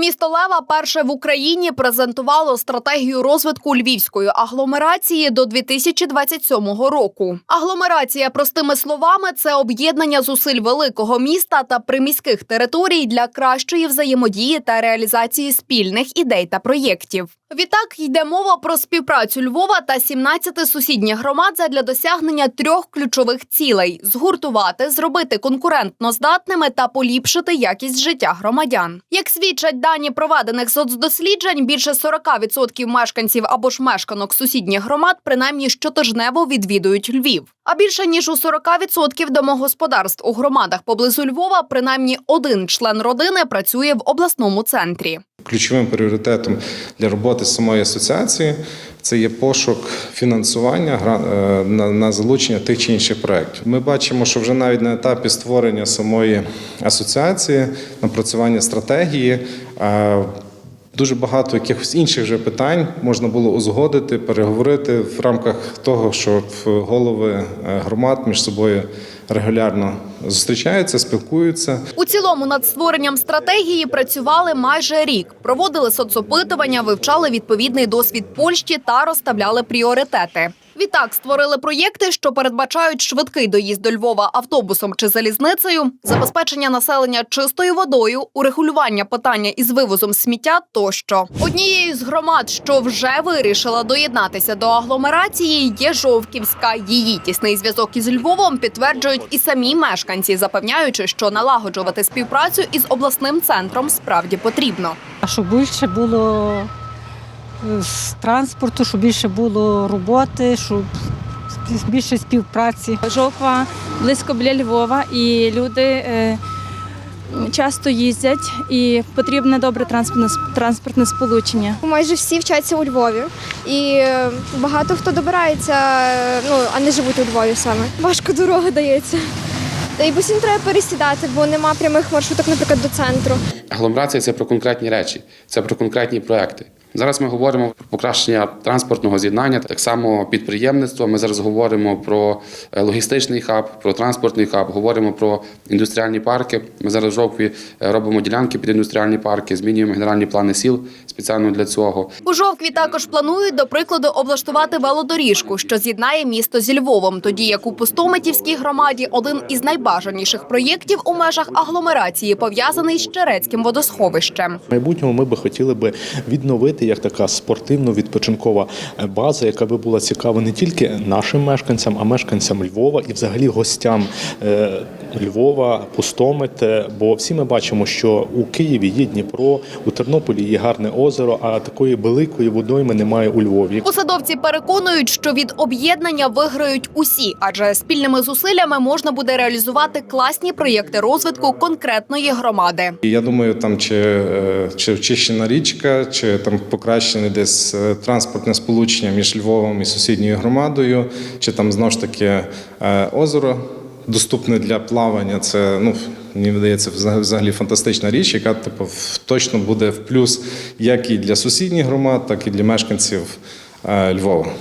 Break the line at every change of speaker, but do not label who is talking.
Місто Лева перше в Україні презентувало стратегію розвитку львівської агломерації до 2027 року. Агломерація, простими словами, це об'єднання зусиль великого міста та приміських територій для кращої взаємодії та реалізації спільних ідей та проєктів. Відтак йде мова про співпрацю Львова та 17 сусідніх громад задля досягнення трьох ключових цілей: згуртувати, зробити конкурентно здатними та поліпшити якість життя громадян. Як свідчать дані проведених соцдосліджень, більше 40% мешканців або ж мешканок сусідніх громад принаймні щотижнево відвідують Львів. А більше ніж у 40% домогосподарств у громадах поблизу Львова принаймні один член родини працює в обласному центрі.
Ключовим пріоритетом для роботи самої асоціації це є пошук фінансування е, на, залучення тих чи інших проєктів. Ми бачимо, що вже навіть на етапі створення самої асоціації, напрацювання стратегії. е, Дуже багато якихось інших вже питань можна було узгодити, переговорити в рамках того, що голови е, громад між собою регулярно зустрічаються, спілкуються.
У цілому над створенням стратегії працювали майже рік. Проводили соцопитування, вивчали відповідний досвід Польщі та розставляли пріоритети. Відтак створили проєкти, що передбачають швидкий доїзд до Львова автобусом чи залізницею, забезпечення населення чистою водою, урегулювання питання із вивозом сміття тощо. Однією з громад, що вже вирішила доєднатися до агломерації, є Жовківська. Її тісний зв'язок із Львовом підтверджують і самі мешканці, запевняючи, що налагоджувати співпрацю із обласним центром справді потрібно.
А щоб більше було з транспорту, щоб більше було роботи, щоб більше співпраці.
Жовква близько біля Львова, і люди е, часто їздять, і потрібне добре транспортне, транспортне сполучення.
Майже всі вчаться у Львові, і е, багато хто добирається, е, ну а не живуть у Львові саме. Важко дорога дається. Та й постійно треба пересідати, бо нема прямих маршруток, наприклад, до центру.
Агломерація це про конкретні речі, це про конкретні проекти. Зараз ми говоримо про покращення транспортного з'єднання, так само підприємництво. Ми зараз говоримо про е, логістичний хаб, про транспортний хаб, говоримо про індустріальні парки. Ми зараз в жовтві е, робимо ділянки під індустріальні парки, змінюємо генеральні плани сіл спеціально для цього.
У Жовкві також планують, до прикладу, облаштувати велодоріжку, що з'єднає місто зі Львовом, тоді як у Пустомитівській громаді один із найбажаніших проєктів у межах агломерації пов'язаний з Черецьким водосховищем.
В майбутньому ми би хотіли би відновити як така спортивно-відпочинкова база, яка би була цікава не тільки нашим мешканцям, а мешканцям Львова і взагалі гостям е, Львова, Пустомит. Е, Бо всі ми бачимо, що у Києві є Дніпро, у Тернополі є гарне озеро, а такої великої водойми немає у Львові.
Посадовці переконують, що від об'єднання виграють усі, адже спільними зусиллями можна буде реалізувати класні проєкти розвитку конкретної громади.
Я думаю, там чи, е, чи очищена річка, чи там покращене десь е, транспортне сполучення між Львовом і сусідньою громадою, чи там знову ж таки е, озеро доступне для плавання. Це ну мені видається взагалі- фантастична річ, яка типу точно буде в плюс як і для сусідніх громад, так і для мешканців е, Львова.